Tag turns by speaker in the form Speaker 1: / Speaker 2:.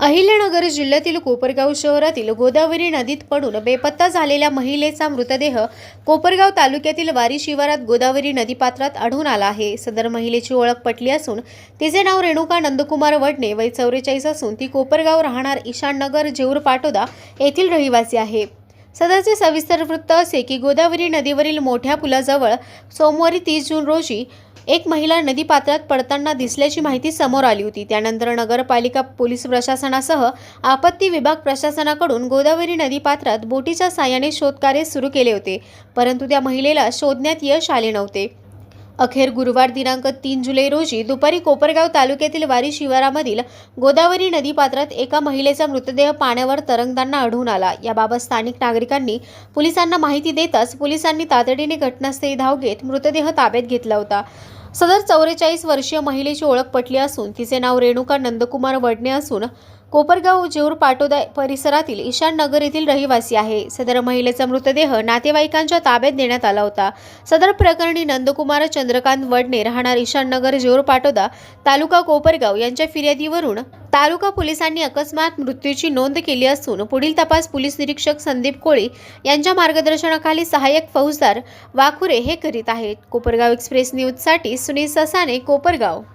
Speaker 1: अहिल्यानगर जिल्ह्यातील कोपरगाव शहरातील गोदावरी नदीत पडून बेपत्ता झालेल्या महिलेचा मृतदेह कोपरगाव तालुक्यातील वारी शिवारात गोदावरी नदीपात्रात आढळून आला आहे. सदर महिलेची ओळख पटली असून तिचे नाव रेणुका नंदकुमार वडणे वय चौवेचाळीस असून ती कोपरगाव राहणार ईशाननगर जेऊर पाटोदा येथील रहिवासी आहे. सदरचे सविस्तर वृत्त असे की गोदावरी नदीवरील मोठ्या पुलाजवळ सोमवारी तीस जून रोजी एक महिला नदीपात्रात पडताना दिसल्याची माहिती समोर आली होती. त्यानंतर नगरपालिका पोलीस प्रशासनासह आपत्ती विभाग प्रशासनाकडून गोदावरी नदीपात्रात बोटीच्या साहाय्याने शोधकार्य सुरू केले होते परंतु त्या महिलेला शोधण्यात यश आले नव्हते. अखेर गुरुवार दिनांक तीन जुलै रोजी दुपारी कोपरगाव तालुक्यातील वारी शिवारामधील गोदावरी नदीपात्रात एका महिलेचा मृतदेह पाण्यावर तरंगताना आढळून आला. याबाबत स्थानिक नागरिकांनी पोलिसांना माहिती देताच पोलिसांनी तातडीने घटनास्थळी धाव घेत मृतदेह ताब्यात घेतला होता. सदर चौवेचाळीस वर्षीय महिलेची ओळख पटली असून तिचे नाव रेणुका नंदकुमार वडणे असून कोपरगाव जेऊर पाटोदा परिसरातील ईशान नगर येथील रहिवासी आहे. सदर महिलेचा मृतदेह नातेवाईकांच्या ताब्यात देण्यात आला होता. सदर प्रकरणी नंदकुमार चंद्रकांत वडणे राहणार ईशान नगर जेऊर पाटोदा तालुका कोपरगाव यांच्या फिर्यादीवरून तालुका पोलिसांनी अकस्मात मृत्यूची नोंद केली असून पुढील तपास पोलीस निरीक्षक संदीप कोळी यांच्या मार्गदर्शनाखाली सहाय्यक फौजदार वाकुरे हे करीत आहेत. कोपरगाव एक्सप्रेस न्यूजसाठी सुनील ससाने कोपरगाव.